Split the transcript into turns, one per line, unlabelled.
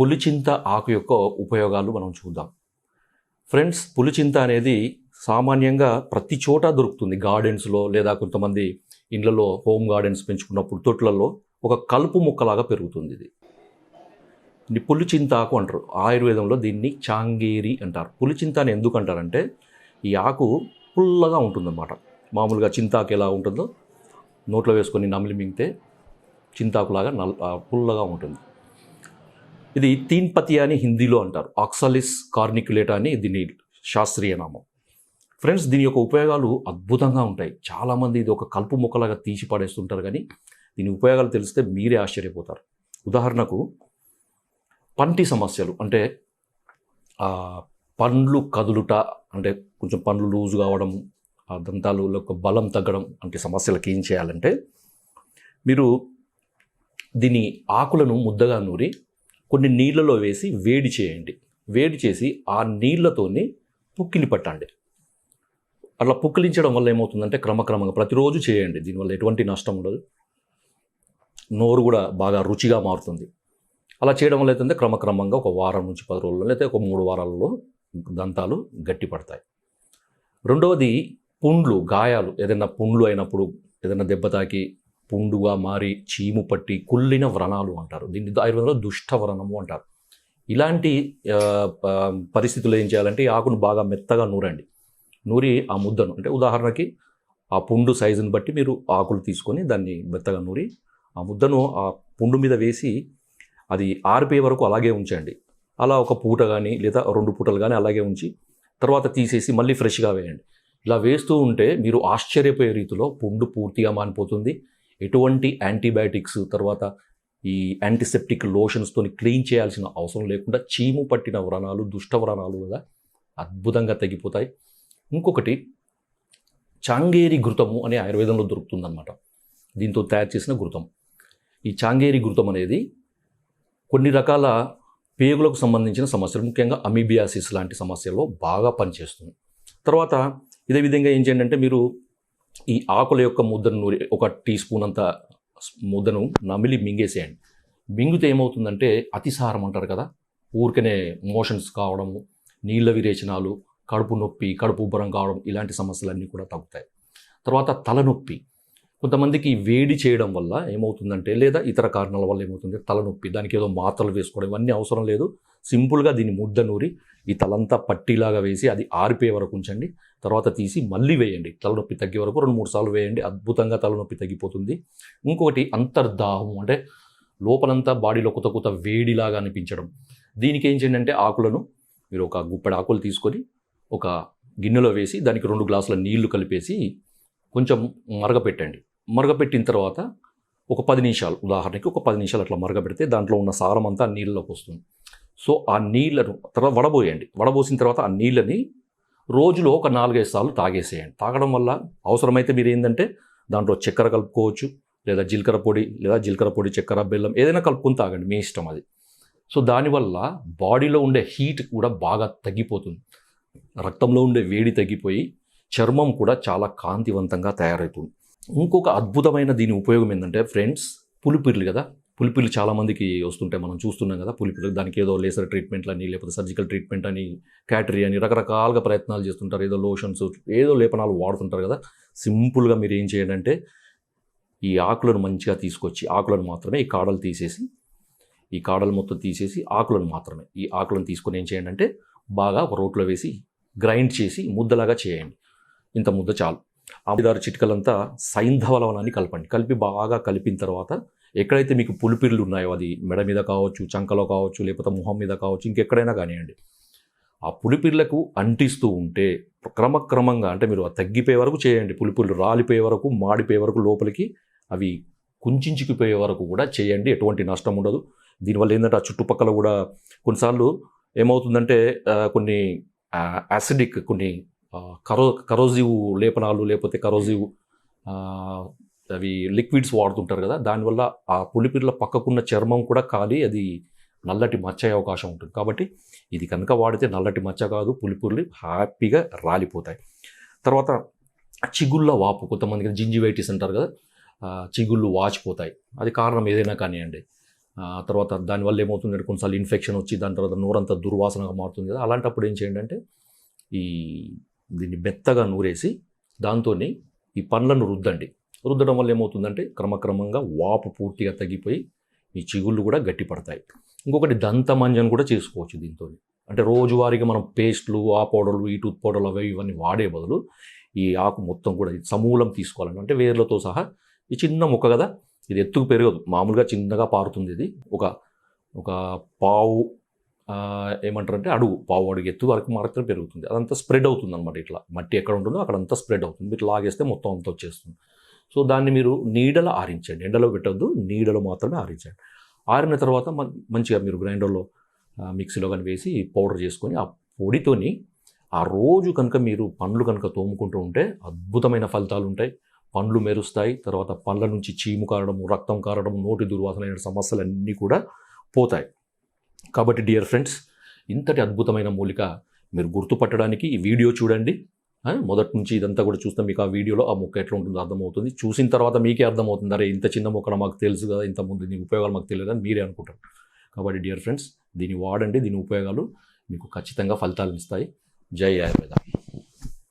పులిచింత ఆకు యొక్క ఉపయోగాలు మనం చూద్దాం. ఫ్రెండ్స్ పులిచింత అనేది సామాన్యంగా ప్రతి చోట దొరుకుతుంది. గార్డెన్స్లో లేదా కొంతమంది ఇండ్లలో హోమ్ గార్డెన్స్ పెంచుకున్నప్పుడు తొట్లలో ఒక కలుపు మొక్కలాగా పెరుగుతుంది ఇది. పులిచింత ఆకు అంటారు. ఆయుర్వేదంలో దీన్ని చాంగేరి అంటారు. పులిచింత అని ఎందుకు అంటారంటే ఈ ఆకు పుల్లగా ఉంటుందన్నమాట. మామూలుగా చింతాకు ఎలా ఉంటుందో నోట్లో వేసుకొని నమిలి మింగితే చింతాకులాగా నల్ పుల్లగా ఉంటుంది. ఇది తీన్పతి అని హిందీలో అంటారు. ఆక్సాలిస్ కార్నిక్యులేటా అని దీని శాస్త్రీయ నామం. ఫ్రెండ్స్ దీని యొక్క ఉపయోగాలు అద్భుతంగా ఉంటాయి. చాలామంది ఇది ఒక కలుపు మొక్కలాగా తీసి పడేస్తుంటారు కానీ దీని ఉపయోగాలు తెలిస్తే మీరే ఆశ్చర్యపోతారు. ఉదాహరణకు పంటి సమస్యలు అంటే పండ్లు కదులుట అంటే కొంచెం పండ్లు లూజు కావడం ఆ దంతాలు యొక్క బలం తగ్గడం అంటే సమస్యలకు ఏం చేయాలంటే మీరు దీని ఆకులను ముద్దగా నూరి కొన్ని నీళ్ళలో వేసి వేడి చేయండి. వేడి చేసి ఆ నీళ్ళతోని పుక్కిలి పట్టండి. అట్లా పుక్కిలించడం వల్ల ఏమవుతుందంటే క్రమక్రమంగా ప్రతిరోజు చేయండి. దీనివల్ల ఎటువంటి నష్టం ఉండదు. నోరు కూడా బాగా రుచిగా మారుతుంది. అలా చేయడం వల్ల ఏంటంటే క్రమక్రమంగా ఒక వారం నుంచి పది రోజుల్లో లేకపోతే ఒక మూడు వారాల్లో దంతాలు గట్టిపడతాయి రెండవది పుండ్లు గాయాలు. ఏదైనా పుండ్లు అయినప్పుడు ఏదైనా దెబ్బ తాకి పుండుగా మారి చీము పట్టి కుళ్ళిన వ్రణాలు అంటారు. దీన్ని ఆయుర్వేదంలో దుష్ట వ్రణము అంటారు. ఇలాంటి పరిస్థితులు ప- పరిస్థితుల్లో ఏం చేయాలంటే ఈ ఆకును బాగా మెత్తగా నూరండి. నూరి ఆ ముద్దను అంటే ఉదాహరణకి ఆ పుండు సైజుని బట్టి మీరు ఆకులు తీసుకొని దాన్ని మెత్తగా నూరి ఆ ముద్దను ఆ పుండు మీద వేసి అది ఆరిపోయే వరకు అలాగే ఉంచండి. అలా ఒక పూట కానీ లేదా రెండు పూటలు కానీ అలాగే ఉంచి తర్వాత తీసేసి మళ్ళీ ఫ్రెష్గా వేయండి. ఇలా వేస్తూ ఉంటే మీరు ఆశ్చర్యపోయే రీతిలో పుండు పూర్తిగా మానిపోతుంది. ఎటువంటి యాంటీబయాటిక్స్ తర్వాత ఈ యాంటీసెప్టిక్ లోషన్స్తో క్లీన్ చేయాల్సిన అవసరం లేకుండా చీము పట్టిన వ్రణాలు దుష్ట వ్రణాలు కూడా అద్భుతంగా తగ్గిపోతాయి. ఇంకొకటి చాంగేరి ఘృతము అనే ఆయుర్వేదంలో దొరుకుతుందన్నమాట. దీంతో తయారు చేసిన ఘృతం. ఈ చాంగేరి ఘృతం అనేది కొన్ని రకాల పేగులకు సంబంధించిన సమస్యలు ముఖ్యంగా అమీబియాసిస్ లాంటి సమస్యల్లో బాగా పనిచేస్తుంది. తర్వాత ఇదే విధంగా ఏం చేయండి అంటే మీరు ఈ ఆకుల యొక్క ముద్దను ఒక టీ స్పూన్ అంత ముద్దను నమిలి మింగేసేయండి. మింగితే ఏమవుతుందంటే అతిసారం అంటారు కదా ఊరికనే మోషన్స్ కావడము నీళ్ళ విరేచనాలు కడుపు నొప్పి కడుపు ఉబ్బరం కావడం ఇలాంటి సమస్యలన్నీ కూడా తగ్గుతాయి. తర్వాత తలనొప్పి. కొంతమందికి వేడి చేయడం వల్ల ఏమవుతుందంటే లేదా ఇతర కారణాల వల్ల ఏమవుతుంది తలనొప్పి దానికి ఏదో మాత్రలు వేసుకోవడం ఇవన్నీ అవసరం లేదు. సింపుల్గా దీన్ని ముద్ద నూరి ఈ తలంతా పట్టీలాగా వేసి అది ఆరిపోయే వరకు ఉంచండి. తర్వాత తీసి మళ్ళీ వేయండి. తలనొప్పి తగ్గే వరకు రెండు మూడు సార్లు వేయండి. అద్భుతంగా తలనొప్పి తగ్గిపోతుంది. ఇంకొకటి అంతర్దాహం అంటే లోపలంతా బాడీలో కొత్త కొత్త వేడిలాగా అనిపించడం. దీనికి ఏం చేయండి అంటే ఆకులను మీరు ఒక గుప్పెడు ఆకులు తీసుకొని ఒక గిన్నెలో వేసి దానికి రెండు గ్లాసుల నీళ్ళు కలిపేసి కొంచెం మరగపెట్టండి. మరగపెట్టిన తర్వాత ఒక పది నిమిషాలు ఉదాహరణకి ఒక పది నిమిషాలు అట్లా మరగపెడితే దాంట్లో ఉన్న సారం అంతా నీళ్ళలోకి వస్తుంది. సో ఆ నీళ్ళను తర్వాత వడబోయండి. వడబోసిన తర్వాత ఆ నీళ్ళని రోజులో ఒక నాలుగైదు సార్లు తాగేసేయండి. తాగడం వల్ల అవసరమైతే మీరు ఏంటంటే దాంట్లో చక్కెర కలుపుకోవచ్చు లేదా జీలకర్ర పొడి లేదా జీలకర్ర పొడి చక్కెర బెల్లం ఏదైనా కలుపుకొని తాగండి మీ ఇష్టం అది. సో దానివల్ల బాడీలో ఉండే హీట్ కూడా బాగా తగ్గిపోతుంది. రక్తంలో ఉండే వేడి తగ్గిపోయి చర్మం కూడా చాలా కాంతివంతంగా తయారవుతుంది. ఇంకొక అద్భుతమైన దీని ఉపయోగం ఏంటంటే ఫ్రెండ్స్ పులిపిర్లు కదా? పులిపిల్లు చాలామందికి వస్తుంటే మనం చూస్తున్నాం కదా పులిపిల్లు. దానికి ఏదో లేసర్ ట్రీట్మెంట్లు అని లేకపోతే సర్జికల్ ట్రీట్మెంట్ అని క్యాటరీ అని రకరకాలుగా ప్రయత్నాలు చేస్తుంటారు. ఏదో లోషన్స్ ఏదో లేపనాలు వాడుతుంటారు కదా. సింపుల్గా మీరు ఏం చేయండి అంటే ఈ ఆకులను మంచిగా తీసుకొచ్చి ఆకులను మాత్రమే ఈ కాడలు తీసేసి ఈ కాడలు మొత్తం తీసేసి ఆకులను మాత్రమే ఈ ఆకులను తీసుకొని ఏం చేయండి అంటే బాగా ఒక రోట్లో వేసి గ్రైండ్ చేసి ముద్దలాగా చేయండి. ఇంత ముద్ద చాలు. ఆముదారు చిటికలంతా సైంధవ లవణాన్ని కలపండి. కలిపి బాగా కలిపిన తర్వాత ఎక్కడైతే మీకు పులిపిర్లు ఉన్నాయో అది మెడ మీద కావచ్చు చంకలో కావచ్చు లేకపోతే మొహం మీద కావచ్చు ఇంకెక్కడైనా కానివ్వండి. ఆ పులిపిర్లకు అంటిస్తూ ఉంటే క్రమక్రమంగా అంటే మీరు తగ్గిపోయే వరకు చేయండి. పులిపిర్లు రాలిపోయే వరకు మాడిపోయే వరకు లోపలికి అవి కుంచుకుపోయే వరకు కూడా చేయండి. ఎటువంటి నష్టం ఉండదు. దీనివల్ల ఏంటంటే ఆ చుట్టుపక్కల కూడా కొన్నిసార్లు ఏమవుతుందంటే కొన్ని యాసిడిక్ కొన్ని కరో కరోజివ్ లేపనాలు లేకపోతే కరోజివ్ అవి లిక్విడ్స్ వాడుతుంటారు కదా దానివల్ల ఆ పులిపిర్ల పక్కకున్న చర్మం కూడా కాలి అది నల్లటి మచ్చ అయ్యే అవకాశం ఉంటుంది. కాబట్టి ఇది కనుక వాడితే నల్లటి మచ్చ కాదు పులిపుర్లు హ్యాపీగా రాలిపోతాయి. తర్వాత చిగుళ్ళ వాపు కొంతమందికి జింజివైటిస్ అంటారు కదా చిగుళ్ళు వాచిపోతాయి. అది కారణం ఏదైనా కానివ్వండి. తర్వాత దానివల్ల ఏమవుతుందంటే కొన్నిసార్లు ఇన్ఫెక్షన్ వచ్చి దాని తర్వాత నోరంతా దుర్వాసనగా మారుతుంది కదా అలాంటప్పుడు ఏం చేయండి అంటే ఈ దీన్ని మెత్తగా నూరేసి దాంతో ఈ పండ్లను రుద్దండి. రుద్దడం వల్ల ఏమవుతుందంటే క్రమక్రమంగా వాపు పూర్తిగా తగ్గిపోయి ఈ చిగుళ్ళు కూడా గట్టిపడతాయి. ఇంకొకటి దంతమంజన్ కూడా చేసుకోవచ్చు దీంతో అంటే రోజువారీగా మనం పేస్ట్లు ఆ పౌడర్లు ఈ టూత్ పౌడర్లు అవి ఇవన్నీ వాడే బదులు ఈ ఆకు మొత్తం కూడా సమూలం తీసుకోవాలని. అంటే వేర్లతో సహా ఈ చిన్న ముక్క కదా ఇది ఎత్తుకు పెరగదు. మామూలుగా చిన్నగా పారుతుంది ఇది. ఒక ఒక పావు ఏమంటారంటే అడుగు. పావు అడుగు ఎత్తు వరకు మాత్రం పెరుగుతుంది. అదంతా స్ప్రెడ్ అవుతుంది అనమాట ఇట్లా. మట్టి ఎక్కడ ఉంటుందో అక్కడంతా స్ప్రెడ్ అవుతుంది. మీరు లాగేస్తే మొత్తం అంతా వచ్చేస్తుంది. సో దాన్ని మీరు నీడలో ఆరించండి. ఎండలో పెట్టద్దు. నీడలో మాత్రమే ఆరించండి. ఆరిన తర్వాత మంచిగా మీరు గ్రైండర్లో మిక్సీలో కానీ వేసి పౌడర్ చేసుకొని ఆ పొడితోని ఆ రోజు కనుక మీరు పండ్లు కనుక తోముకుంటూ ఉంటే అద్భుతమైన ఫలితాలు ఉంటాయి. పండ్లు మెరుస్తాయి. తర్వాత పండ్ల నుంచి చీము కారడం రక్తం కారడం నోటి దుర్వాసన అయిన సమస్యలన్నీ కూడా పోతాయి. కాబట్టి డియర్ ఫ్రెండ్స్ ఇంతటి అద్భుతమైన మూలిక మీరు గుర్తుపట్టడానికి ఈ వీడియో చూడండి. మొదటి నుంచి ఇదంతా కూడా చూస్తే మీకు ఆ వీడియోలో ఆ మొక్క ఎట్లా ఉంటుందో అర్థమవుతుంది. చూసిన తర్వాత మీకే అర్థమవుతుంది. అరే ఇంత చిన్న మొక్కన మాకు తెలుసు కదా ఇంత ముందు దీని ఉపయోగాలు మాకు తెలియదు అని మీరే అనుకుంటారు. కాబట్టి డియర్ ఫ్రెండ్స్ దీన్ని వాడండి. దీని ఉపయోగాలు మీకు ఖచ్చితంగా ఫలితాలను ఇస్తాయి. జై ఆయుర్వేద.